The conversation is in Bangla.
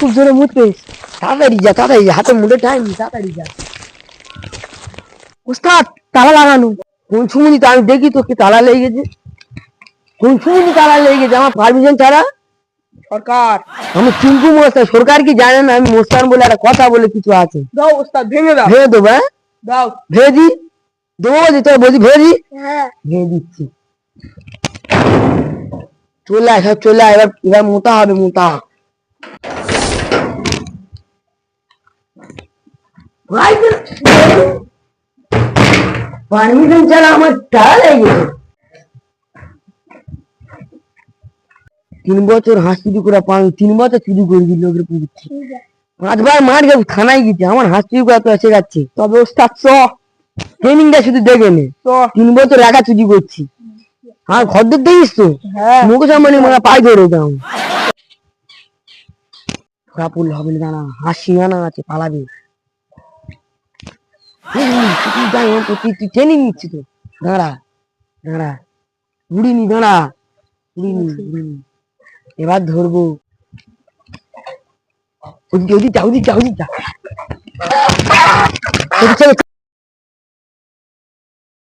খুব জোরে মুত তাড়াতাড়ি যা তাড়াতাড়ি হাতে মুড়ে টাইম তাড়াতাড়ি যা। উস্তাদ তালা লাগানো। কোন সময় তো আমি দেখি তোকে তালা লেগে গেছে। কোন সময় তালা লেগে গেছে? আমার পারমিশন ছাড়া? সরকার। আমি চিঙ্কু মোস্তান সরকার কি জানে না আমি মোস্তান বলে একটা কথা বলে কিছু আছে। দাও উস্তাদ ভেঙে দাও। ভেবে দেবো হ্যাঁ? দাও। ভেবে দি দেবো বলছি তোর বলছি ভেবে দি হ্যাঁ। ভেবে দিচ্ছি। চলে আয় সব চলে আয় এবার এবার মোটা হবে মোটা পারমিশন ছাড়া আমার তিন বছর হাঁস চুরি করে তিন বছর চুরি করে দিল পুকুরছি পাঁচবার মার থানায় গেছে আমার হাঁস চুরি করা তো এসে যাচ্ছে তবে উস্তাদ চ। ট্রেনিংটা শুধু দেখে নে। তিন বছর একা চুরি করছি। আর খদ্দের দেখিস তো? হ্যাঁ। মুখ সামনে মানে পায়ে ধরে যাও কাপুল হবে না হাসি আনা আছে পালাবে। ট্রেনিং নিচ্ছি তো দাঁড়া দাঁড়া উড়িনি দাঁড়া উড়িনি এবার ধরবো ওদিকে ওদিক যা ওদিক